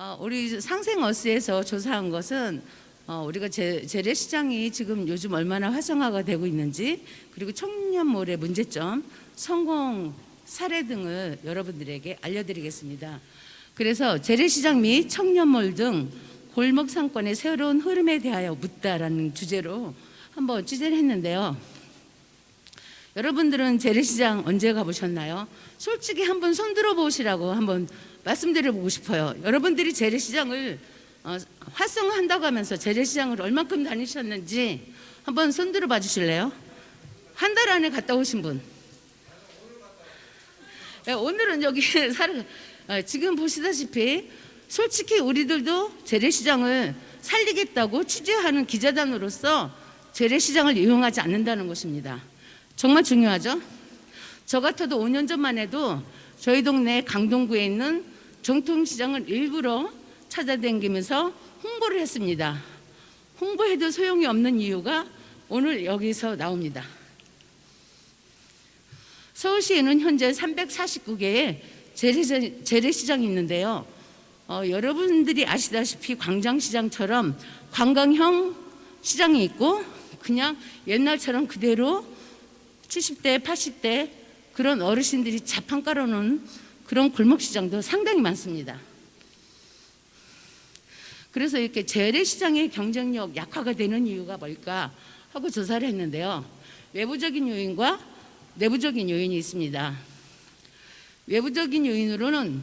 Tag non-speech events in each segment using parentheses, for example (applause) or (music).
어, 우리 상생어스에서 조사한 것은 어, 우리가 재, 재래시장이 지금 요즘 얼마나 활성화가 되고 있는지 그리고 청년몰의 문제점, 성공 사례 등을 여러분들에게 알려드리겠습니다. 그래서 재래시장 및 청년몰 등 골목 상권의 새로운 흐름에 대하여 묻다라는 주제로 한번 취재를 했는데요. 여러분들은 재래시장 언제 가보셨나요? 솔직히 한번 손들어 보시라고 한번 말씀드려 보고 싶어요. 여러분들이 재래시장을 어, 활성화한다고 하면서 재래시장을 얼만큼 다니셨는지 한번 손들어 봐 주실래요? 한 달 안에 갔다 오신 분. 예, 오늘은 여기 (laughs) 살 어, 지금 보시다시피 솔직히 우리들도 재래시장을 살리겠다고 취재하는 기자단으로서 재래시장을 이용하지 않는다는 것입니다. 정말 중요하죠? 저 같아도 5년 전만 해도 저희 동네 강동구에 있는 정통시장을 일부러 찾아다니면서 홍보를 했습니다. 홍보해도 소용이 없는 이유가 오늘 여기서 나옵니다. 서울시에는 현재 349개의 재래시장, 재래시장이 있는데요. 어, 여러분들이 아시다시피 광장시장처럼 관광형 시장이 있고 그냥 옛날처럼 그대로 70대, 80대 그런 어르신들이 자판 깔아놓은 그런 골목시장도 상당히 많습니다. 그래서 이렇게 재래시장의 경쟁력 약화가 되는 이유가 뭘까 하고 조사를 했는데요. 외부적인 요인과 내부적인 요인이 있습니다. 외부적인 요인으로는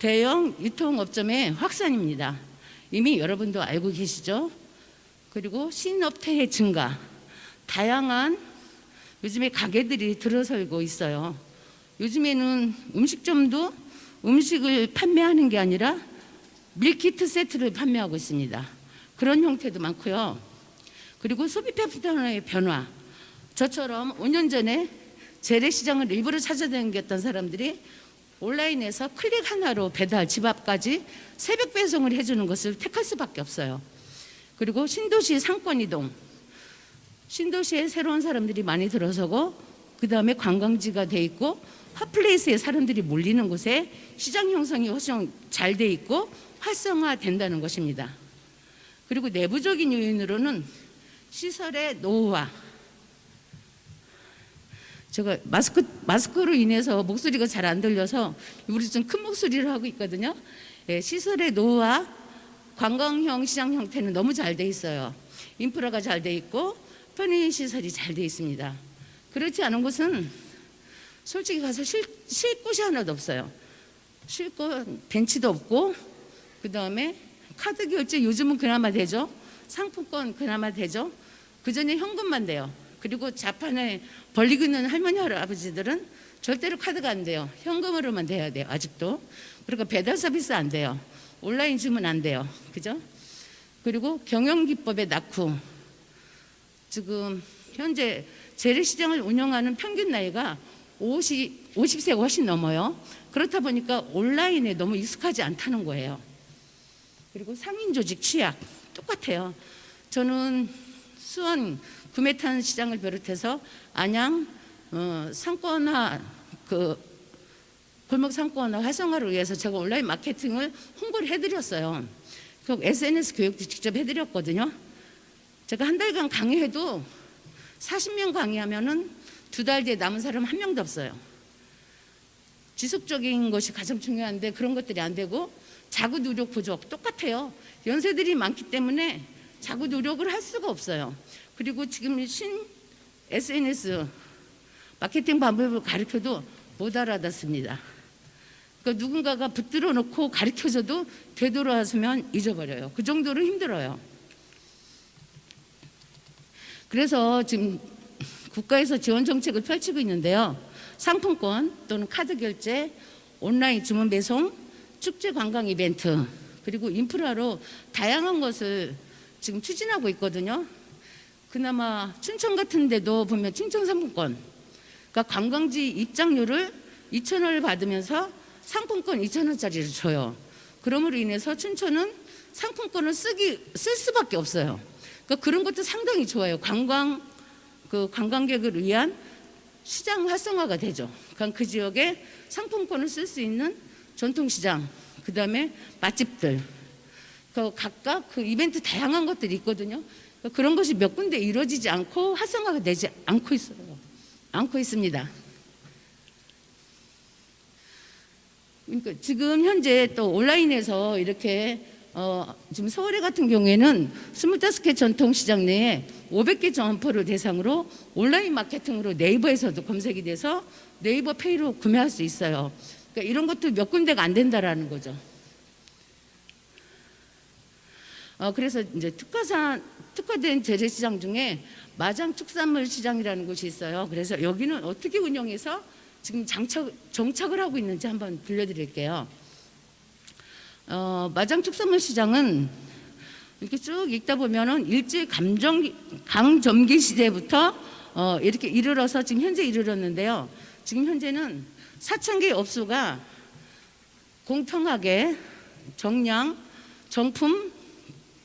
대형 유통업점의 확산입니다. 이미 여러분도 알고 계시죠? 그리고 신업태의 증가, 다양한 요즘에 가게들이 들어설고 있어요. 요즘에는 음식점도 음식을 판매하는 게 아니라 밀키트 세트를 판매하고 있습니다. 그런 형태도 많고요. 그리고 소비 패턴의 변화. 저처럼 5년 전에 재래시장을 일부러 찾아다녔던 사람들이 온라인에서 클릭 하나로 배달 집 앞까지 새벽 배송을 해주는 것을 택할 수밖에 없어요. 그리고 신도시 상권 이동. 신도시에 새로운 사람들이 많이 들어서고 그 다음에 관광지가 돼 있고 핫플레이스에 사람들이 몰리는 곳에 시장 형성이 훨씬 잘 돼 있고 활성화된다는 것입니다. 그리고 내부적인 요인으로는 시설의 노후화. 제가 마스크 마스크로 인해서 목소리가 잘 안 들려서 우리 좀 큰 목소리로 하고 있거든요. 예, 시설의 노후화, 관광형 시장 형태는 너무 잘 돼 있어요. 인프라가 잘 돼 있고 편의 시설이 잘 돼 있습니다. 그렇지 않은 곳은 솔직히 가서 쉴, 쉴 곳이 하나도 없어요. 쉴 곳 벤치도 없고 그 다음에 카드 결제 요즘은 그나마 되죠. 상품권 그나마 되죠. 그 전에 현금만 돼요. 그리고 자판에 벌리고 있는 할머니 할아버지들은 절대로 카드가 안 돼요. 현금으로만 돼야 돼요. 아직도. 그리고 배달 서비스 안 돼요. 온라인 주문 안 돼요. 그죠? 그리고 경영기법의 낙후. 지금 현재 재래시장을 운영하는 평균 나이가 50, 50세가 훨씬 넘어요. 그렇다 보니까 온라인에 너무 익숙하지 않다는 거예요. 그리고 상인 조직 취약 똑같아요. 저는 수원 구매탄 시장을 비롯해서 안양 어, 상권화 그 골목 상권화 활성화를 위해서 제가 온라인 마케팅을 홍보를 해드렸어요. 그 SNS 교육도 직접 해드렸거든요. 제가 한 달간 강의해도 40명 강의하면은 두 달 뒤에 남은 사람 한 명도 없어요. 지속적인 것이 가장 중요한데 그런 것들이 안 되고 자구 노력 부족 똑같아요. 연세들이 많기 때문에 자구 노력을 할 수가 없어요. 그리고 지금 신 SNS 마케팅 방법을 가르쳐도 못 알아듣습니다. 그러니까 누군가가 붙들어 놓고 가르쳐줘도 되돌아서면 잊어버려요. 그 정도로 힘들어요. 그래서 지금 국가에서 지원 정책을 펼치고 있는데요. 상품권 또는 카드 결제, 온라인 주문 배송, 축제 관광 이벤트, 그리고 인프라로 다양한 것을 지금 추진하고 있거든요. 그나마 춘천 같은 데도 보면 춘천 상품권, 그러니까 관광지 입장료를 2천 원을 받으면서 상품권 2천 원짜리를 줘요. 그럼으로 인해서 춘천은 상품권을 쓰기 쓸 수밖에 없어요. 그러니까 그런 것도 상당히 좋아요. 관광 그 관광객을 위한 시장 활성화가 되죠. 그러니까 그 지역에 상품권을 쓸 수 있는 전통시장 그 다음에 맛집들, 그 각각 그 이벤트 다양한 것들이 있거든요. 그런 것이 몇 군데 이루어지지 않고 활성화가 되지 않고 있어요. 않고 있습니다. 그러니까 지금 현재 또 온라인에서 이렇게 어, 지금 서울에 같은 경우에는 25개 전통시장 내에 500개 점포를 대상으로 온라인 마케팅으로 네이버에서도 검색이 돼서 네이버 페이로 구매할 수 있어요. 그러니까 이런 것도 몇 군데가 안 된다라는 거죠. 어, 그래서 이제 특화산 특화된 재래시장 중에 마장 축산물 시장이라는 곳이 있어요. 그래서 여기는 어떻게 운영해서 지금 장착, 정착을 하고 있는지 한번 들려드릴게요. 어, 마장 축산물 시장은 이렇게 쭉 읽다 보면은 일제 감정 강점기 시대부터 어, 이렇게 이르러서 지금 현재 이르렀는데요. 지금 현재는 4천 개의 업소가 공평하게 정량, 정품,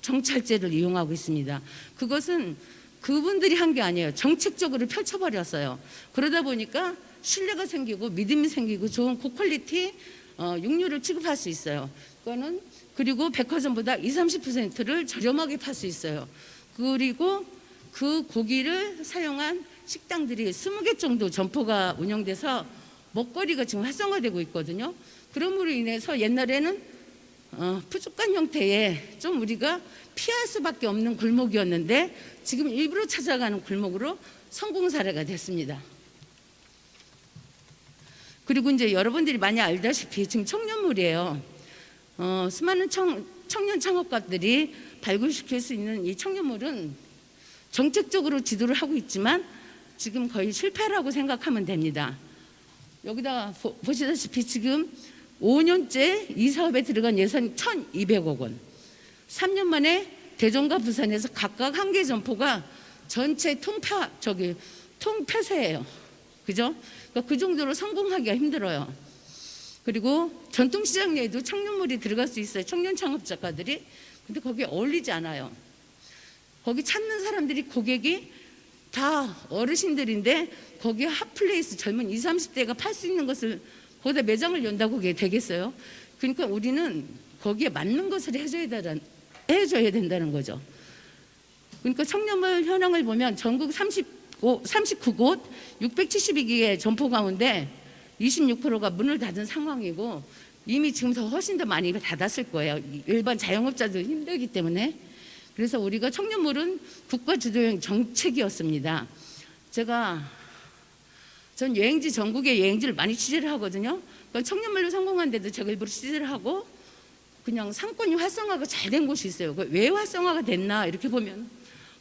정찰제를 이용하고 있습니다. 그것은 그분들이 한 게 아니에요. 정책적으로 펼쳐버렸어요. 그러다 보니까 신뢰가 생기고 믿음이 생기고 좋은 고퀄리티 어, 육류를 취급할 수 있어요. 그거는 그리고 백화점보다 20, 30%를 저렴하게 팔 수 있어요. 그리고 그 고기를 사용한 식당들이 20개 정도 점포가 운영돼서 먹거리가 지금 활성화되고 있거든요. 그러므로 인해서 옛날에는 어, 푸주간 형태의 좀 우리가 피할 수밖에 없는 골목이었는데 지금 일부러 찾아가는 골목으로 성공 사례가 됐습니다. 그리고 이제 여러분들이 많이 알다시피 지금 청년물이에요. 어, 수많은 청, 청년 창업가들이 발굴시킬 수 있는 이 청년물은 정책적으로 지도를 하고 있지만 지금 거의 실패라고 생각하면 됩니다. 여기다 보, 보시다시피 지금 5년째 이 사업에 들어간 예산이 1,200억 원. 3년 만에 대전과 부산에서 각각 한 개 점포가 전체 통폐 저기 통폐쇄예요. 그죠? 그러니까 그 정도로 성공하기가 힘들어요. 그리고 전통시장 내에도 청년물이 들어갈 수 있어요. 청년 창업 작가들이. 근데 거기에 어울리지 않아요. 거기 찾는 사람들이 고객이 다 어르신들인데 거기에 핫플레이스 젊은 20, 30대가 팔 수 있는 것을 거기다 매장을 연다고 그게 되겠어요? 그러니까 우리는 거기에 맞는 것을 해줘야, 되는, 해줘야 된다는 거죠. 그러니까 청년물 현황을 보면 전국 35, 39곳 672개의 점포 가운데 26%가 문을 닫은 상황이고 이미 지금 더 훨씬 더 많이 닫았을 거예요. 일반 자영업자들 힘들기 때문에. 그래서 우리가 청년물은 국가 주도형 정책이었습니다. 제가 전 여행지 전국의 여행지를 많이 취재를 하거든요. 그러니까 청년물로 성공한 데도 제가 일부러 취재를 하고 그냥 상권이 활성화가 잘 된 곳이 있어요. 그왜 활성화가 됐나 이렇게 보면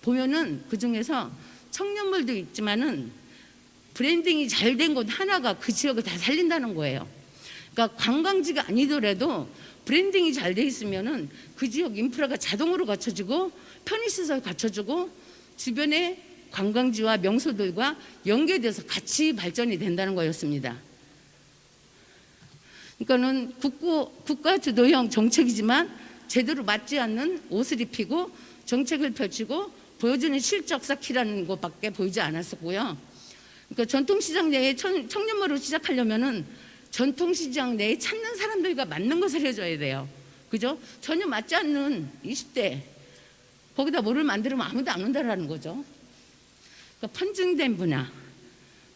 보면은 그 중에서 청년물도 있지만은 브랜딩이 잘 된 곳 하나가 그 지역을 다 살린다는 거예요. 그러니까 관광지가 아니더라도 브랜딩이 잘 돼 있으면은 그 지역 인프라가 자동으로 갖춰지고 편의시설 갖춰주고 주변에 관광지와 명소들과 연계돼서 같이 발전이 된다는 거였습니다. 그러니까는 국고, 국가 주도형 정책이지만 제대로 맞지 않는 옷을 입히고 정책을 펼치고 보여주는 실적 쌓기라는 것밖에 보이지 않았었고요. 그러니까 전통시장 내에 청년물을 시작하려면은 전통시장 내에 찾는 사람들과 맞는 것을 해줘야 돼요. 그죠? 전혀 맞지 않는 20대 거기다 뭐를 만들면 아무도 안 온다라는 거죠. 그러니까 편중된 분야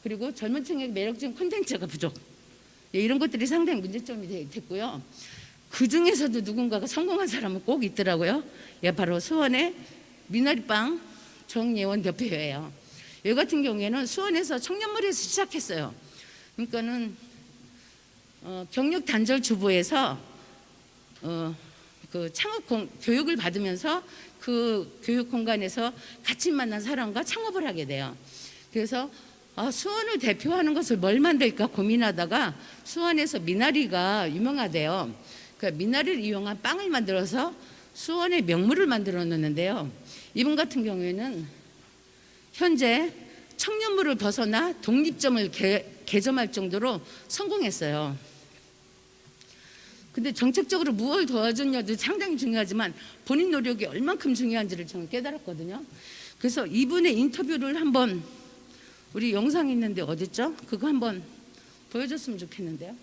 그리고 젊은 층에게 매력적인 콘텐츠가 부족 예, 이런 것들이 상당히 문제점이 됐고요. 그 중에서도 누군가가 성공한 사람은 꼭 있더라고요. 예, 바로 수원의 미나리빵 정예원 대표예요. 여기 같은 경우에는 수원에서 청년머리에서 시작했어요. 그러니까는 어, 경력 단절 주부에서 어, 그 창업 공, 교육을 받으면서 그 교육 공간에서 같이 만난 사람과 창업을 하게 돼요. 그래서 아, 수원을 대표하는 것을 뭘 만들까 고민하다가 수원에서 미나리가 유명하대요. 그 미나리를 이용한 빵을 만들어서 수원의 명물을 만들어 놓는데요. 이분 같은 경우에는 현재 청년물을 벗어나 독립점을 개, 개점할 정도로 성공했어요. 근데 정책적으로 무엇을 도와줬냐도 상당히 중요하지만 본인 노력이 얼만큼 중요한지를 저는 깨달았거든요. 그래서 이분의 인터뷰를 한번 우리 영상 있는데 어딨죠? 그거 한번 보여줬으면 좋겠는데요.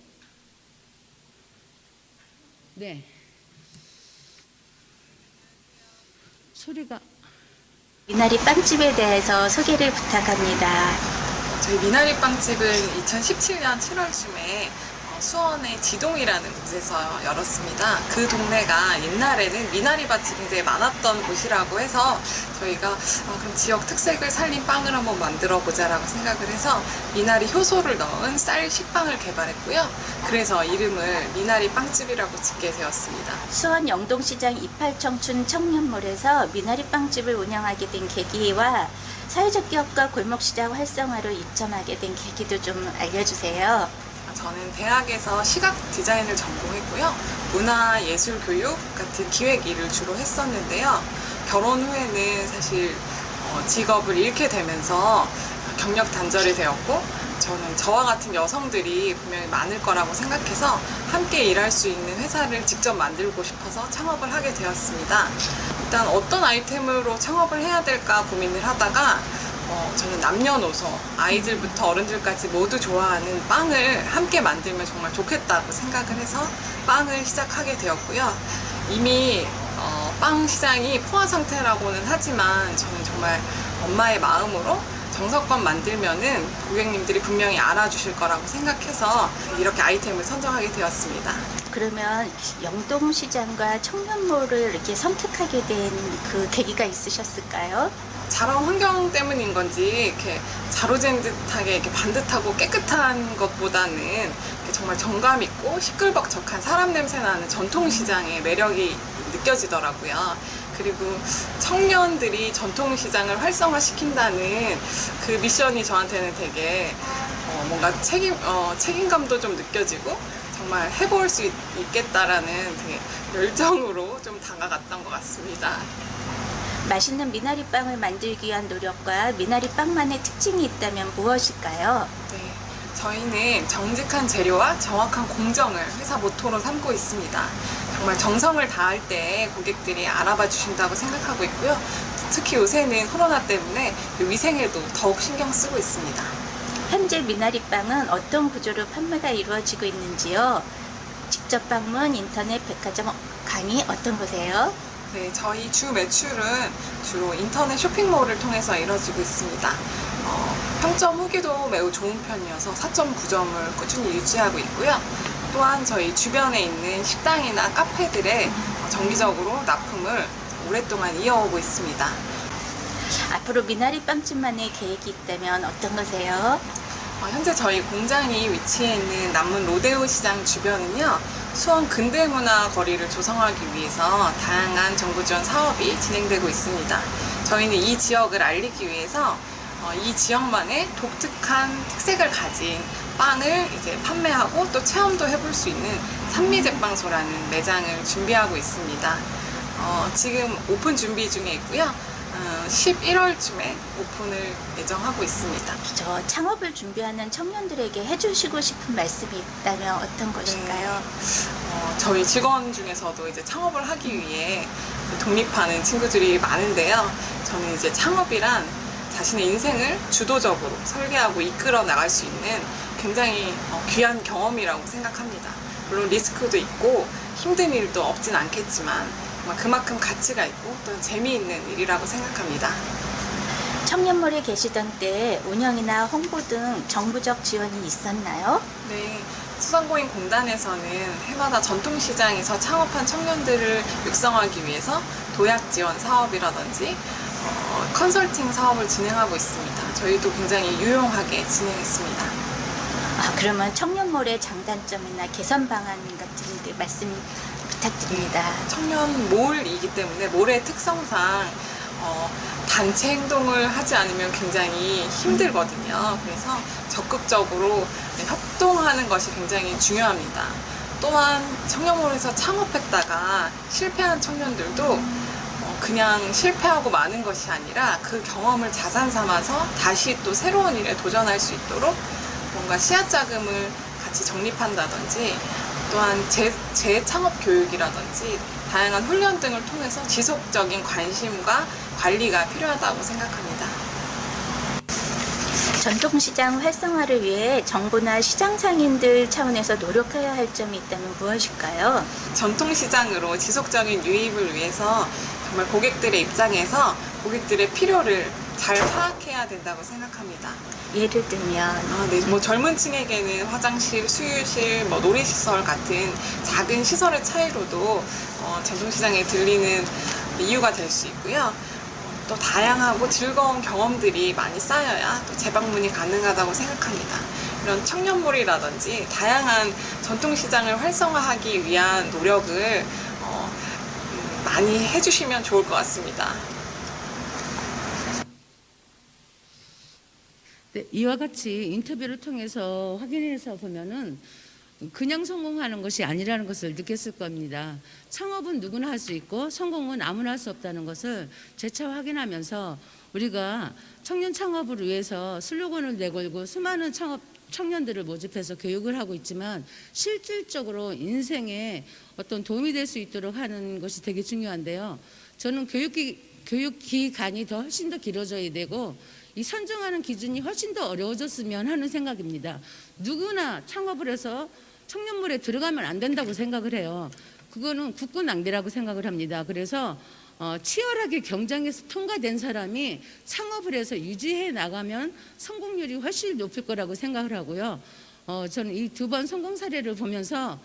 네. 소리가 미나리 빵집에 대해서 소개를 부탁합니다. 저희 미나리 빵집은 2017년 7월쯤에 어, 수원의 지동이라는 곳에서 열었습니다. 그 동네가 옛날에는 미나리밭이 굉장히 많았던 곳이라고 해서 저희가 어, 그럼 지역 특색을 살린 빵을 한번 만들어 보자라고 생각을 해서 미나리 효소를 넣은 쌀 식빵을 개발했고요. 그래서 이름을 미나리 빵집이라고 짓게 되었습니다. 수원 영동시장 이팔청춘 청년몰에서 미나리 빵집을 운영하게 된 계기와 사회적 기업과 골목시장 활성화로 입점하게 된 계기도 좀 알려주세요. 저는 대학에서 시각 디자인을 전공했고요. 문화 예술 교육 같은 기획 일을 주로 했었는데요. 결혼 후에는 사실 어, 직업을 잃게 되면서 경력 단절이 되었고 저는 저와 같은 여성들이 분명히 많을 거라고 생각해서 함께 일할 수 있는 회사를 직접 만들고 싶어서 창업을 하게 되었습니다. 일단 어떤 아이템으로 창업을 해야 될까 고민을 하다가 어, 저는 남녀노소 아이들부터 어른들까지 모두 좋아하는 빵을 함께 만들면 정말 좋겠다고 생각을 해서 빵을 시작하게 되었고요. 이미 어, 빵 시장이 포화 상태라고는 하지만 저는 정말 엄마의 마음으로 정석권 만들면은 고객님들이 분명히 알아주실 거라고 생각해서 이렇게 아이템을 선정하게 되었습니다. 그러면 영동시장과 청년몰을 이렇게 선택하게 된 그 계기가 있으셨을까요? 자란 환경 때문인 건지 이렇게 자로잰 듯하게 이렇게 반듯하고 깨끗한 것보다는 정말 정감 있고 시끌벅적한 사람 냄새 나는 전통 시장의 매력이 느껴지더라고요. 그리고 청년들이 전통 시장을 활성화시킨다는 그 미션이 저한테는 되게 어, 뭔가 책임, 어, 책임감도 좀 느껴지고 정말 해볼 수 있, 있겠다라는 되게 열정으로 좀 다가갔던 것 같습니다. 맛있는 미나리 빵을 만들기 위한 노력과 미나리 빵만의 특징이 있다면 무엇일까요? 네, 저희는 정직한 재료와 정확한 공정을 회사 모토로 삼고 있습니다. 정말 정성을 다할 때 고객들이 알아봐 주신다고 생각하고 있고요. 특히 요새는 코로나 때문에 그 위생에도 더욱 신경 쓰고 있습니다. 현재 미나리 빵은 어떤 구조로 판매가 이루어지고 있는지요? 직접 방문, 인터넷, 백화점, 강의 어떤 거세요? 네, 저희 주 매출은 주로 인터넷 쇼핑몰을 통해서 이루어지고 있습니다. 어, 평점 후기도 매우 좋은 편이어서 4.9점을 꾸준히 유지하고 있고요. 또한 저희 주변에 있는 식당이나 카페들에 어, 정기적으로 납품을 오랫동안 이어오고 있습니다. 앞으로 미나리 빵집만의 계획이 있다면 어떤 거세요? 어, 현재 저희 공장이 위치해 있는 남문 로데오 시장 주변은요, 수원 근대문화 거리를 조성하기 위해서 다양한 정부 지원 사업이 진행되고 있습니다. 저희는 이 지역을 알리기 위해서 어, 이 지역만의 독특한 특색을 가진 빵을 이제 판매하고 또 체험도 해볼 수 있는 산미제빵소라는 매장을 준비하고 있습니다. 어, 지금 오픈 준비 중에 있고요. 어, 11월쯤에 오픈을 예정하고 있습니다. 저 창업을 준비하는 청년들에게 해주시고 싶은 말씀이 있다면 어떤 것일까요? 어, 저희 직원 중에서도 이제 창업을 하기 위해 독립하는 친구들이 많은데요. 저는 이제 창업이란 자신의 인생을 주도적으로 설계하고 이끌어 나갈 수 있는 굉장히 어, 귀한 경험이라고 생각합니다. 물론 리스크도 있고 힘든 일도 없진 않겠지만 그만큼 가치가 있고 또 재미있는 일이라고 생각합니다. 청년몰에 계시던 때 운영이나 홍보 등 정부적 지원이 있었나요? 네, 수산고인 공단에서는 해마다 전통시장에서 창업한 청년들을 육성하기 위해서 도약 지원 사업이라든지 어, 컨설팅 사업을 진행하고 있습니다. 저희도 굉장히 유용하게 진행했습니다. 아, 그러면 청년몰의 장단점이나 개선 방안 같은 데 말씀 부탁드립니다. 청년 몰이기 때문에 몰의 특성상 어, 단체 행동을 하지 않으면 굉장히 힘들거든요. 그래서 적극적으로 협동하는 것이 굉장히 중요합니다. 또한 청년몰에서 창업했다가 실패한 청년들도 어, 그냥 실패하고 마는 것이 아니라 그 경험을 자산 삼아서 다시 또 새로운 일에 도전할 수 있도록 뭔가 씨앗 자금을 같이 적립한다든지 또한 재, 재창업 교육이라든지 다양한 훈련 등을 통해서 지속적인 관심과 관리가 필요하다고 생각합니다. 전통시장 활성화를 위해 정부나 시장 상인들 차원에서 노력해야 할 점이 있다면 무엇일까요? 전통시장으로 지속적인 유입을 위해서 정말 고객들의 입장에서 고객들의 필요를 잘 파악해야 된다고 생각합니다. 예를 들면 아, 네. 뭐 젊은 층에게는 화장실, 수유실, 뭐 놀이시설 같은 작은 시설의 차이로도 어, 전통시장에 들리는 이유가 될 수 있고요. 또 다양하고 즐거운 경험들이 많이 쌓여야 또 재방문이 가능하다고 생각합니다. 이런 청년몰이라든지 다양한 전통시장을 활성화하기 위한 노력을 어, 음, 많이 해주시면 좋을 것 같습니다. 네, 이와 같이 인터뷰를 통해서 확인해서 보면은 그냥 성공하는 것이 아니라는 것을 느꼈을 겁니다. 창업은 누구나 할 수 있고 성공은 아무나 할 수 없다는 것을 재차 확인하면서 우리가 청년 창업을 위해서 슬로건을 내걸고 수많은 창업 청년들을 모집해서 교육을 하고 있지만 실질적으로 인생에 어떤 도움이 될 수 있도록 하는 것이 되게 중요한데요. 저는 교육기 교육 기간이 더 훨씬 더 길어져야 되고 이 선정하는 기준이 훨씬 더 어려워졌으면 하는 생각입니다. 누구나 창업을 해서 청년물에 들어가면 안 된다고 생각을 해요. 그거는 국군 낭비라고 생각을 합니다. 그래서 어, 치열하게 경쟁에서 통과된 사람이 창업을 해서 유지해 나가면 성공률이 훨씬 높을 거라고 생각을 하고요. 어, 저는 이 두 번 성공 사례를 보면서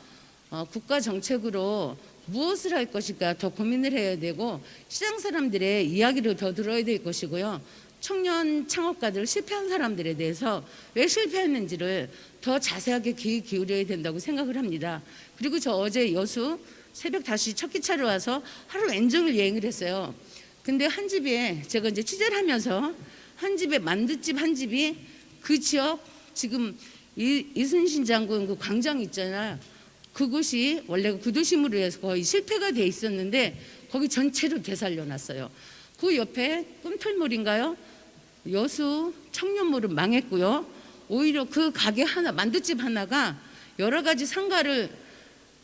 어, 국가 정책으로 무엇을 할 것일까 더 고민을 해야 되고 시장 사람들의 이야기를 더 들어야 될 것이고요. 청년 창업가들 실패한 사람들에 대해서 왜 실패했는지를 더 자세하게 귀 기울여야 된다고 생각을 합니다. 그리고 저 어제 여수 새벽 다시 첫 기차로 와서 하루 왼종일 여행을 했어요. 근데 한 집에 제가 이제 취재를 하면서 한 집에 만두집 한 집이 그 지역 지금 이, 이순신 장군 그 광장 있잖아. 그곳이 원래 구도심으로 해서 거의 실패가 돼 있었는데 거기 전체를 되살려놨어요. 그 옆에 꿈틀몰인가요? 여수 청년몰은 망했고요. 오히려 그 가게 하나 만두집 하나가 여러 가지 상가를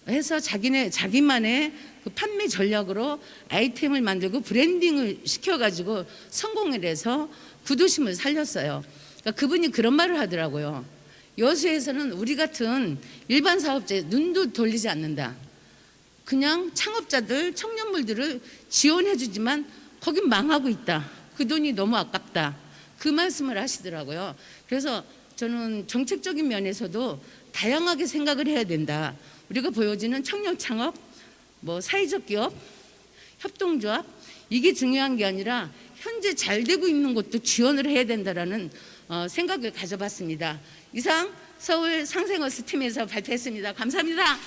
해서 자기네 자기만의 그 판매 전략으로 아이템을 만들고 브랜딩을 시켜가지고 성공을 해서 구도심을 살렸어요. 그러니까 그분이 그런 말을 하더라고요. 여수에서는 우리 같은 일반 사업자에 눈도 돌리지 않는다. 그냥 창업자들, 청년물들을 지원해주지만 거긴 망하고 있다. 그 돈이 너무 아깝다. 그 말씀을 하시더라고요. 그래서 저는 정책적인 면에서도 다양하게 생각을 해야 된다. 우리가 보여지는 청년 창업, 뭐 사회적 기업, 협동조합 이게 중요한 게 아니라 현재 잘 되고 있는 것도 지원을 해야 된다라는 어, 생각을 가져봤습니다. 이상 서울 상생어스 팀에서 발표했습니다. 감사합니다.